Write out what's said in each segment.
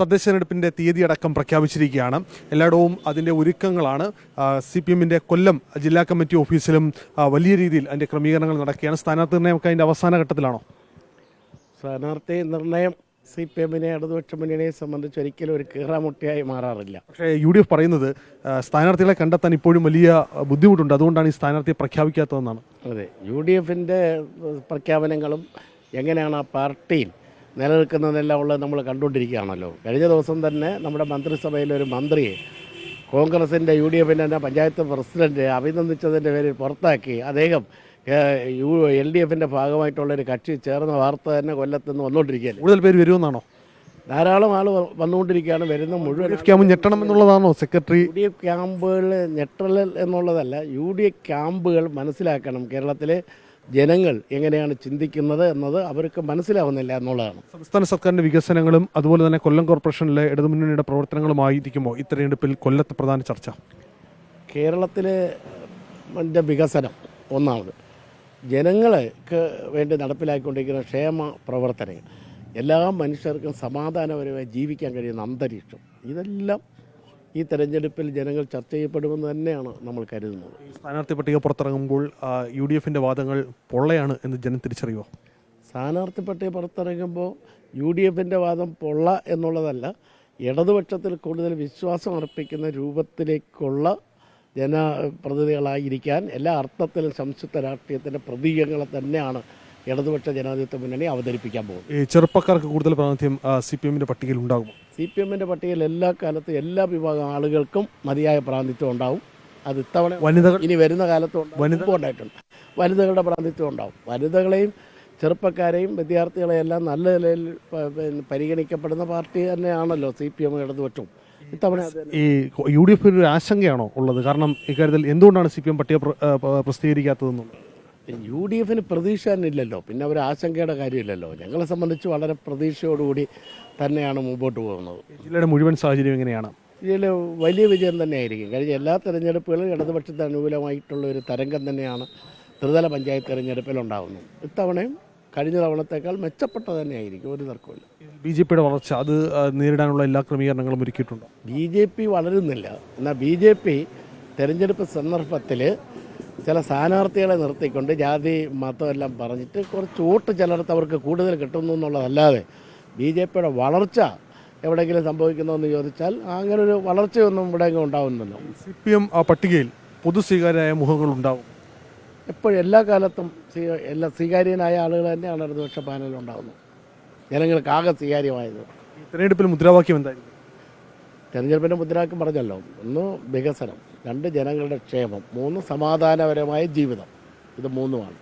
തദ്ദേശ തെരഞ്ഞെടുപ്പിന്റെ തീയതി അടക്കം പ്രഖ്യാപിച്ചിരിക്കുകയാണ്. എല്ലായിടവും അതിന്റെ ഒരുക്കങ്ങളാണ്. സി പി എമ്മിന്റെ കൊല്ലം ജില്ലാ കമ്മിറ്റി ഓഫീസിലും വലിയ രീതിയിൽ അതിന്റെ ക്രമീകരണങ്ങൾ നടക്കുകയാണ്. സ്ഥാനാർത്ഥി നിർണയമൊക്കെ അതിന്റെ അവസാന ഘട്ടത്തിലാണോ? സ്ഥാനാർത്ഥി നിർണയം സി പി എമ്മിനെ ഇടതുപക്ഷ മുന്നണിയെ സംബന്ധിച്ച് ഒരിക്കലും ഒരു കീറാമുട്ടിയായി മാറാറില്ല. പക്ഷേ യു ഡി എഫ് പറയുന്നത് സ്ഥാനാർത്ഥികളെ കണ്ടെത്താൻ ഇപ്പോഴും വലിയ ബുദ്ധിമുട്ടുണ്ട്. അതുകൊണ്ടാണ് ഈ സ്ഥാനാർത്ഥിയെ പ്രഖ്യാപിക്കാത്തതെന്നാണ്. അതെ. യു ഡി എഫിന്റെ പ്രഖ്യാപനങ്ങളും എങ്ങനെയാണ് ആ പാർട്ടിയിൽ നിലനിൽക്കുന്നതെല്ലാം ഉള്ളത് നമ്മൾ കണ്ടുകൊണ്ടിരിക്കുകയാണല്ലോ. കഴിഞ്ഞ ദിവസം തന്നെ നമ്മുടെ മന്ത്രിസഭയിലെ ഒരു മന്ത്രിയെ കോൺഗ്രസിന്റെ യു ഡി എഫിന്റെ തന്നെ പഞ്ചായത്ത് പ്രസിഡന്റ് അഭിനന്ദിച്ചതിന്റെ പേരിൽ പുറത്താക്കി അദ്ദേഹം യു എൽ ഡി എഫിന്റെ ഭാഗമായിട്ടുള്ളൊരു കക്ഷി ചേർന്ന വാർത്ത തന്നെ കൊല്ലത്ത് നിന്ന് വന്നുകൊണ്ടിരിക്കുകയല്ലേ? കൂടുതൽ പേര് വരുമെന്നാണോ? ധാരാളം ആൾ വന്നുകൊണ്ടിരിക്കുകയാണ്. വരുന്ന മുഴുവൻ ക്യാമ്പ് ഞെട്ടണം എന്നുള്ളതാണോ സെക്രട്ടറി? യു ഡി എഫ് ക്യാമ്പുകൾ ഞെട്ടൽ എന്നുള്ളതല്ല യു ഡി എഫ് ക്യാമ്പുകൾ മനസ്സിലാക്കണം. കേരളത്തിലെ ജനങ്ങൾ എങ്ങനെയാണ് ചിന്തിക്കുന്നത് എന്നത് അവർക്ക് മനസ്സിലാവുന്നില്ല എന്നുള്ളതാണ്. സംസ്ഥാന സർക്കാരിന്റെ വികസനങ്ങളും അതുപോലെ തന്നെ കൊല്ലം കോർപ്പറേഷനിലെ ഇടതുമുന്നണിയുടെ പ്രവർത്തനങ്ങളുമായിരിക്കുമോ ഈ തെരഞ്ഞെടുപ്പിൽ കൊല്ലത്ത് പ്രധാന ചർച്ച? കേരളത്തിലെ വികസനം ഒന്നാമത്. ജനങ്ങൾക്ക് വേണ്ടി നടപ്പിലാക്കിക്കൊണ്ടിരിക്കുന്ന ക്ഷേമ പ്രവർത്തനങ്ങൾ. എല്ലാ മനുഷ്യർക്കും സമാധാനപരമായി ജീവിക്കാൻ കഴിയുന്ന അന്തരീക്ഷം. ഇതെല്ലാം ഈ തെരഞ്ഞെടുപ്പിൽ ജനങ്ങൾ ചർച്ച ചെയ്യപ്പെടുമെന്ന് തന്നെയാണ് നമ്മൾ കരുതുന്നത്. സ്ഥാനാർത്ഥി പട്ടിക പുറത്തിറങ്ങുമ്പോൾ യു ഡി എഫിന്റെ വാദങ്ങൾ പൊള്ളയാണ് എന്ന് ജനം തിരിച്ചറിയുമോ സ്ഥാനാർത്ഥി പട്ടിക പുറത്തിറങ്ങുമ്പോൾ യു ഡി എഫിന്റെ വാദം പൊള്ള എന്നുള്ളതല്ല ഇടതുപക്ഷത്തിൽ കൂടുതൽ വിശ്വാസം അർപ്പിക്കുന്ന രൂപത്തിലേക്കുള്ള ജനപ്രതിനിധികളായിരിക്കാൻ എല്ലാ അർത്ഥത്തിലും സംയുക്ത രാഷ്ട്രീയത്തിന്റെ പ്രതീകങ്ങളെ തന്നെയാണ് ഇടതുപക്ഷ ജനാധിപത്യ മുന്നണി അവതരിപ്പിക്കാൻ പോകും ഈ ചെറുപ്പക്കാർക്ക് കൂടുതൽ പ്രാതിനിധ്യം സി പി എമ്മിന്റെ പട്ടികയിൽ ഉണ്ടാകും സി പി എമ്മിന്റെ പട്ടികയിൽ എല്ലാ കാലത്തും എല്ലാ വിഭാഗം ആളുകൾക്കും മതിയായ പ്രാതിനിധ്യം ഉണ്ടാവും. അത് ഇത്തവണ വനിതകൾ ഇനി വരുന്ന കാലത്തും. വനിത- ഉണ്ടായിട്ടുണ്ട്. വനിതകളുടെ പ്രാതിനിധ്യം ഉണ്ടാവും. വനിതകളെയും ചെറുപ്പക്കാരെയും വിദ്യാർത്ഥികളെയെല്ലാം നല്ല നിലയിൽ പരിഗണിക്കപ്പെടുന്ന പാർട്ടി തന്നെയാണല്ലോ സി പി എം ഇടതുപക്ഷവും. ഇത്തവണ ഈ യു ഡി എഫ് ഒരു ആശങ്കയാണോ ഉള്ളത്? കാരണം ഇക്കാര്യത്തിൽ എന്തുകൊണ്ടാണ് സി പി എം പട്ടിക പ്ര- പ്രസിദ്ധീകരിക്കാത്തതെന്നുള്ളത്? യു ഡി എഫിന് പ്രതീക്ഷ തന്നെ ഇല്ലല്ലോ. പിന്നെ അവർ ആശങ്കയുടെ കാര്യമില്ലല്ലോ. ഞങ്ങളെ സംബന്ധിച്ച് വളരെ പ്രതീക്ഷയോടുകൂടി തന്നെയാണ് മുമ്പോട്ട് പോകുന്നത്. ജില്ലയുടെ മുഴുവൻ സാഹചര്യം എങ്ങനെയാണ്? ഇതിൽ വലിയ വിജയം തന്നെയായിരിക്കും. കഴിഞ്ഞ എല്ലാ തെരഞ്ഞെടുപ്പുകളും ഇടതുപക്ഷത്തിന് അനുകൂലമായിട്ടുള്ള ഒരു തരംഗം തന്നെയാണ് ത്രിതല പഞ്ചായത്ത് തെരഞ്ഞെടുപ്പിലുണ്ടാകുന്നത് ഇത്തവണയും കഴിഞ്ഞ തവണത്തേക്കാൾ മെച്ചപ്പെട്ട തന്നെയായിരിക്കും. ഒരു തർക്കമില്ല ബി ജെ പിയുടെ വളർച്ച അത് നേരിടാനുള്ള എല്ലാ ക്രമീകരണങ്ങളും ഒരുക്കിയിട്ടുണ്ട്? ബി ജെ പി വളരുന്നില്ല. എന്നാൽ ബി ജെ പി തെരഞ്ഞെടുപ്പ് സന്ദർഭത്തിൽ ചില സ്ഥാനാർത്ഥികളെ നിർത്തിക്കൊണ്ട് ജാതി മതം എല്ലാം പറഞ്ഞിട്ട് കുറച്ച് വോട്ട് ചിലർക്ക് അവർക്ക് കൂടുതൽ കിട്ടുന്നു എന്നുള്ളതല്ലാതെ ബി ജെ പിയുടെ വളർച്ച എവിടെയെങ്കിലും സംഭവിക്കുന്നതെന്ന് ചോദിച്ചാൽ അങ്ങനെ ഒരു വളർച്ചയൊന്നും ഇവിടെ എങ്ങും ഉണ്ടാവുന്നില്ല. സി പി എം ആ പട്ടികയിൽ പൊതു സ്വീകാര്യമായ മുഖങ്ങൾ ഉണ്ടാവും. എപ്പോഴും എല്ലാ കാലത്തും സ്വീ- എല്ലാ സ്വീകാര്യനായ ആളുകൾ തന്നെയാണ് ഇടതുപക്ഷ പാനലിൽ ഉണ്ടാകുന്നത് ജനങ്ങൾക്കാകെ സ്വീകാര്യമായത്. ഈ തെരഞ്ഞെടുപ്പിൽ മുദ്രാവാക്യം എന്തായിരിക്കും തെരഞ്ഞെടുപ്പിന്റെ മുദ്രാക്കം പറഞ്ഞല്ലോ. ഒന്ന് വികസനം രണ്ട് ജനങ്ങളുടെ ക്ഷേമം മൂന്ന് സമാധാനപരമായ ജീവിതം. ഇത് മൂന്നുമാണ്.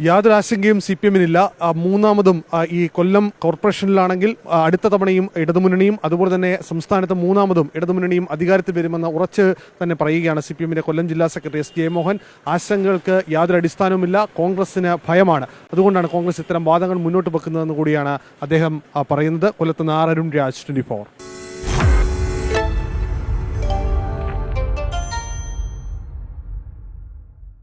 യാതൊരു ആശങ്കയും സി പി എമ്മിനില്ല മൂന്നാമതും ഈ കൊല്ലം കോർപ്പറേഷനിലാണെങ്കിൽ അടുത്ത തവണയും ഇടതുമുന്നണിയും അതുപോലെ തന്നെ സംസ്ഥാനത്ത് മൂന്നാമതും ഇടതുമുന്നണിയും അധികാരത്തിൽ വരുമെന്ന് ഉറച്ച് തന്നെ പറയുകയാണ് സി പി എമ്മിന്റെ കൊല്ലം ജില്ലാ സെക്രട്ടറി എസ് ജയമോഹൻ ആശങ്കകൾക്ക് യാതൊരു അടിസ്ഥാനവുമില്ല. കോൺഗ്രസിന് ഭയമാണ്. അതുകൊണ്ടാണ് കോൺഗ്രസ് ഇത്തരം വാദങ്ങൾ മുന്നോട്ട് വെക്കുന്നതെന്ന് കൂടിയാണ് അദ്ദേഹം പറയുന്നത്. കൊല്ലത്ത് അരുൺ രാജ് ട്വന്റി ഫോർ.